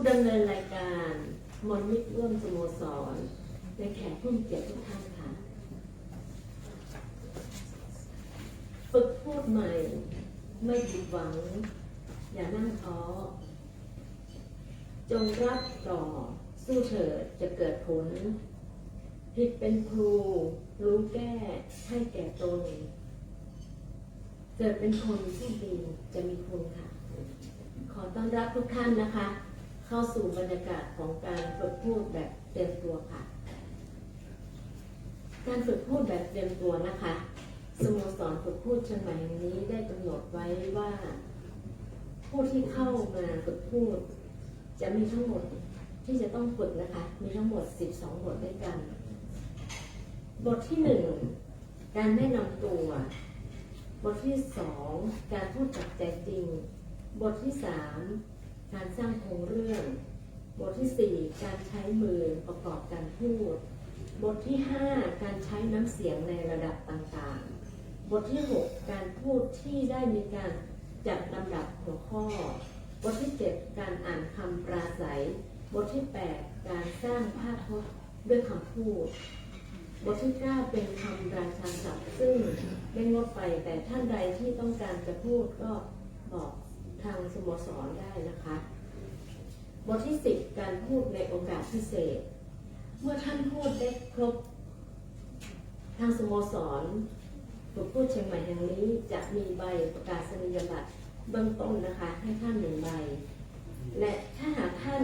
ผู้ดำเนินรายการมนมิตรร่วมสโมสรในแขกผู้มีเกียรติทุกท่านค่ะฝึกพูดใหม่ ไม่ผิดหวัง อย่านั่งท้อจงรับต่อสู้เถิดจะเกิดผล ผิดเป็นครู รู้แก้ให้แก่ตนเกิดเป็นคนที่ดีจะมีคุณค่ะ ขอต้อนรับทุกท่านนะคะ เข้าสู่บรรยากาศของการฝึกพูดแบบเตรียมตัวค่ะ การฝึกพูดแบบเตรียมตัวนะคะ สโมสรฝึกพูดเชียงใหม่นี้ได้กำหนดไว้ว่า ผู้ที่เข้ามาฝึกพูด จะมีทั้งหมดที่จะต้องฝึกนะคะ มีทั้งหมด 12 บทด้วยกัน บทที่หนึ่งการแนะนำตัว บทที่สองการพูดจากใจจริง บทที่สาม การสร้างโครงเรื่อง บทที่สี่การใช้มือประกอบการพูด บทที่ห้าการใช้น้ำเสียงในระดับต่างๆ บทที่หกการพูดที่ได้มีการจัดลำดับหัวข้อ บทที่เจ็ดการอ่านคำปราศัย บทที่แปดการสร้างภาพพจน์ด้วยคำพูด บทที่ 9 เป็นคำราชาศัพท์ซึ่งได้งดไปแต่ท่านใดที่ต้องการจะพูดก็บอก ทางสโมสรได้นะคะ บทที่10การพูดในโอกาสพิเศษ เมื่อท่านพูดได้ครบ ทางสโมสรฝึกพูดเชียงใหม่แห่งนี้จะมีใบประกาศนียบัตรเบื้องต้นนะคะ ให้ท่านหนึ่งใบ และถ้าหากท่าน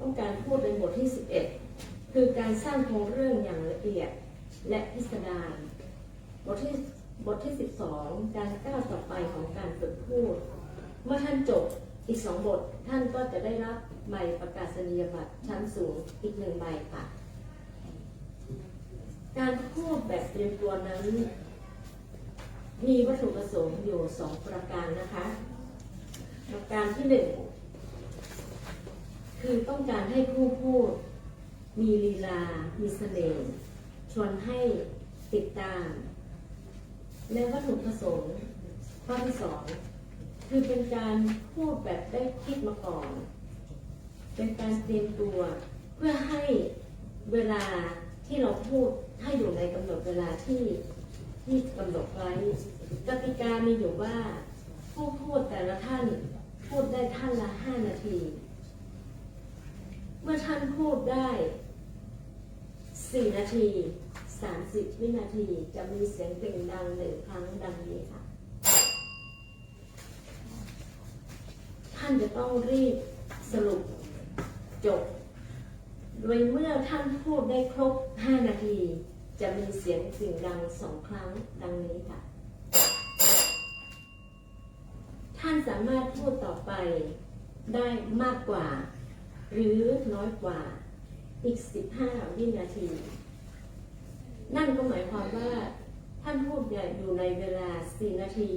ต้องการพูดในบทที่ 11 คือการสร้างโครงเรื่องอย่างละเอียดและพิสดารบทที่บทที่ 12 การก้าวต่อไปของการฝึกพูด เมื่อท่านจบอีกสองบท ท่านก็จะได้รับใบประกาศนียบัตรชั้นสูงอีกหนึ่งใบค่ะ การพูดแบบเตรียมตัวนั้น มีวัตถุประสงค์อยู่สองประการนะคะ ประการที่หนึ่งคือต้องการให้ผู้พูด มีลีลา มีเสน่ห์ชวนให้ติดตาม และวัตถุประสงค์ข้อที่สอง คือเป็นการพูดแบบได้คิดมาก่อน เป็นการเตรียมตัวเพื่อให้เวลาที่เราพูดให้อยู่ในกำหนดเวลาที่ที่กำหนดไว้กติกามีอยู่ว่า ผู้พูดแต่ละท่านพูดได้ท่านละห้านาที เมื่อท่านพูดได้4นาที30วินาทีจะมีเสียงเปล่งดังหนึ่งครั้งดังนี้ค่ะ ท่าน จะต้องรีบสรุปจบ โดยเมื่อท่านพูดได้ครบ 5 นาที จะมีเสียงสิ่งดังสองครั้งดังนี้ค่ะ ท่านสามารถพูดต่อไปได้มากกว่า หรือน้อยกว่าอีก 15 วินาที นั่นก็หมายความว่า ท่านพูดเนี่ยอยู่ในเวลา 4 นาที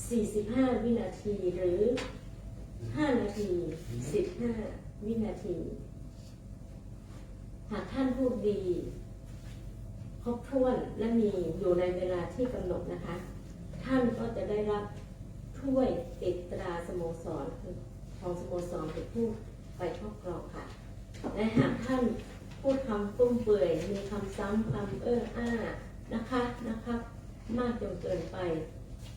45 วินาทีหรือ 5นาที15วินาที หากท่านพูดดี ครบถ้วนและมีอยู่ในเวลาที่กำหนดนะคะ ท่านก็จะได้รับถ้วยติดตราสโมสรคือของสโมสรเป็นผู้ไปครอบครองค่ะ และหากท่านพูดคำฟุ่มเฟือยมีคำซ้ำคำเอ้ออ้านะคะนะครับมากจนเกินไป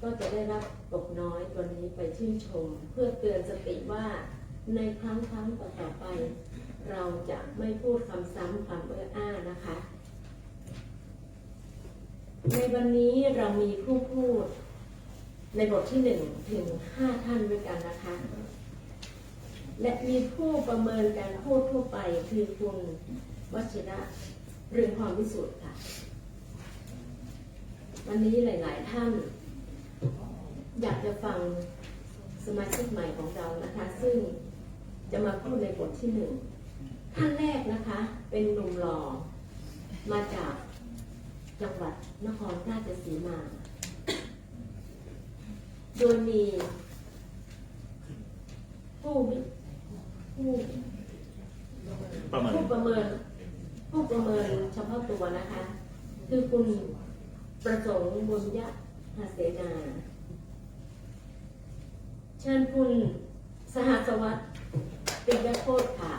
ก็จะได้รับตกน้อยตัวนี้ไปชื่นชม เพื่อเตือนสติว่าในครั้งครั้งต่อๆไป เราจะไม่พูดคำซ้ำคำเอ้ออ้านะคะ ในวันนี้เรามีผู้พูด ในบทที่หนึ่งถึงห้าท่านด้วยกันนะคะ และมีผู้ประเมินการพูดทั่วไปคือคุณวชิระเรื่องความวิสุทธ์ค่ะ วันนี้หลาย ๆ ท่าน อยากจะฟังสมาชิกใหม่ของเรานะคะ ซึ่งจะมาพูดในบทที่หนึ่งท่านแรกนะคะ เป็นหนุ่มหล่อมาจากจังหวัดนครราชสีมา โดยมีผู้วิผู้ประเมินผู้ประเมินผู้ประเมินเฉพาะตัวนะคะ คือคุณประสงค์บุญยะหาเสนา เชิญคุณสหัสวัสดิ์ปิยโคตรค่ะ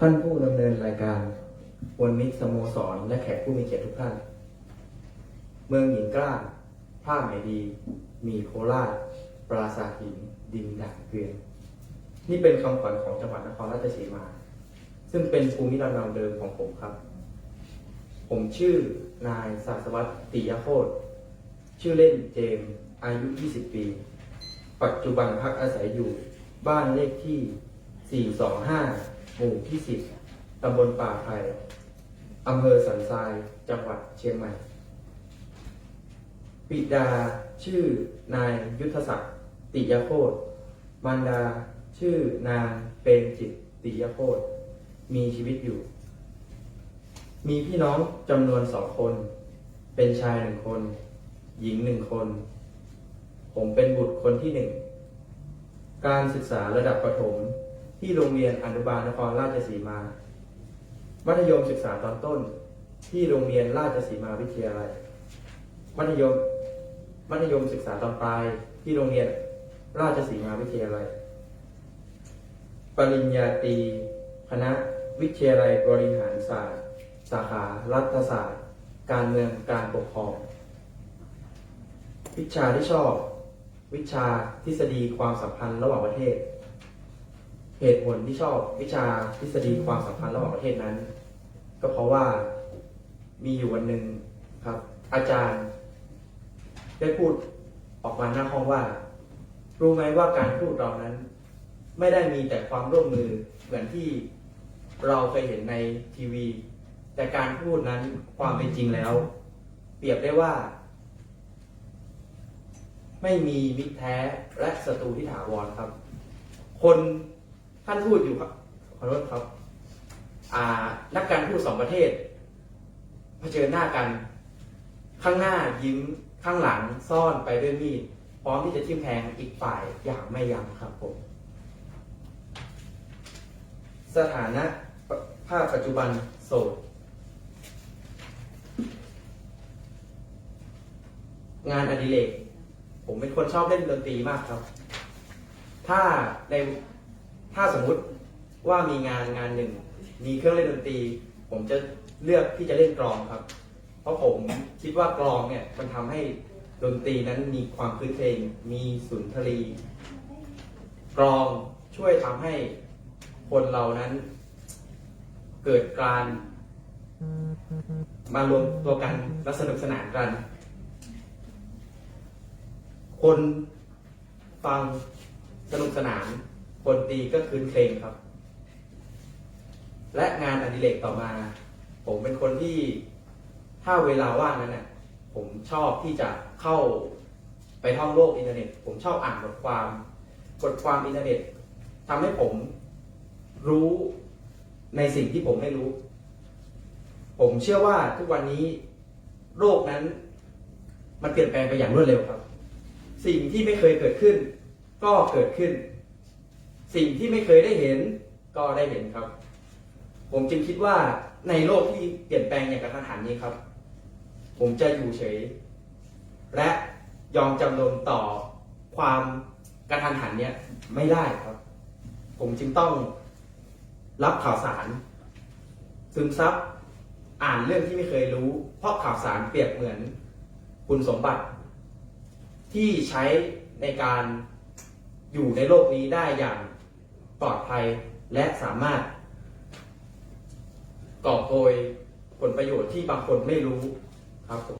ท่านผู้ดำเนินรายการวันมิตรสโมสร และแขกผู้มีเกียรติทุกท่าน เมืองหญิงกล้าผ้าไหมดี มีโคราช ปราสาทหิน ดินด่างเกวียน นี่เป็นคำขวัญของจังหวัดนครราชสีมา ซึ่งเป็นภูมิลำเนาเดิมของผมครับ ผมชื่อนายศาสวัตติยโคตร ชื่อเล่นเจม อายุ 20 ปี ปัจจุบันพักอาศัยอยู่บ้านเลขที่ 425 หมู่ที่10ตำบลป่าไผ่อำเภอสันทราย จังหวัดเชียงใหม่ ปิดาชื่อนายยุทธศักดิ์ติยโคตรมารดาชื่อนางเปรมจิตติยโคตรมีชีวิตอยู่ มีพี่น้องจำนวนสองคน เป็นชายหนึ่งคน หญิงหนึ่งคน ผมเป็นบุตรคนที่หนึ่ง การศึกษาระดับประถม ที่โรงเรียนอนุบาลนครราชสีมา มัธยมศึกษาตอนต้น ที่โรงเรียนราชสีมาวิทยาลัย มัธยม มัธยมศึกษาตอนปลายที่โรงเรียนราชสีมาวิทยาลัย ปริญญาตรีคณะวิทยาลัยบริหารศาสตร์ สาขารัฐศาสตร์ การเมืองการปกครอง วิชาที่ชอบ วิชาทฤษฎีความสัมพันธ์ระหว่างประเทศ เหตุผลที่ชอบวิชาทฤษฎีความสัมพันธ์ระหว่างประเทศนั้น ก็เพราะว่ามีอยู่วันหนึ่งครับ อาจารย์ ได้พูดออกมาหน้าห้องว่า รู้ไหมว่าการพูดเรานั้น ไม่ได้มีแต่ความร่วมมือเหมือนที่เราเคยเห็นในทีวี แต่การพูดนั้นความเป็นจริงแล้ว เปรียบได้ว่า ไม่มีมิตรแท้และศัตรูที่ถาวรครับ คน ท่านพูดอยู่ครับขอโทษครับ อ่า นักการทูตสองประเทศเผชิญหน้ากัน ข้างหน้ายิ้มข้างหลังซ่อนไปด้วยมีดพร้อมที่จะทิ่มแทงอีกฝ่ายอย่างไม่ยั้งครับผม สถานะภาพปัจจุบันโสด งานอดิเรกผมเป็นคนชอบเล่นดนตรีมากครับ ถ้าใน ถ้าสมมุติว่ามีงานงานหนึ่ง มีเครื่องเล่นดนตรี ผมจะเลือกที่จะเล่นกลองครับ เพราะผมคิดว่ากลองเนี่ยมันทำให้ดนตรีนั้นมีความคืนเพลง มีสุนทรีกลองช่วยทำให้คนเรานั้น เกิดการมารวมตัวกันและสนุกสนานกัน คนฟังสนุกสนาน คนตีก็คืนเพลงครับ และงานอดิเรกต่อมา ผมเป็นคนที่ถ้าเวลาว่างนั้นน่ะผมชอบที่จะเข้าไปท่องโลกอินเทอร์เน็ต ผมชอบอ่านบทความบทความอินเทอร์เน็ตทำให้ผมรู้ในสิ่งที่ผมไม่รู้ ผมเชื่อว่าทุกวันนี้โลกนั้น มันเปลี่ยนแปลงไปอย่างรวดเร็วครับ สิ่งที่ไม่เคยเกิดขึ้น ก็เกิดขึ้น สิ่งที่ไม่เคยได้เห็นก็ได้เห็นครับ ผมจึงคิดว่าในโลกที่เปลี่ยนแปลงอย่างกระทันหันนี้ครับ ผมจะอยู่เฉย และยอมจำนนต่อความกระทันหันเนี้ยไม่ได้ครับ ผมจึงต้องรับข่าวสารซึมซับอ่านเรื่องที่ไม่เคยรู้ เพราะข่าวสารเปรียบเหมือนคุณสมบัติ ที่ใช้ในการอยู่ในโลกนี้ได้อย่าง ปลอดภัยและสามารถกอบโกยผลประโยชน์ที่บางคนไม่รู้ครับผม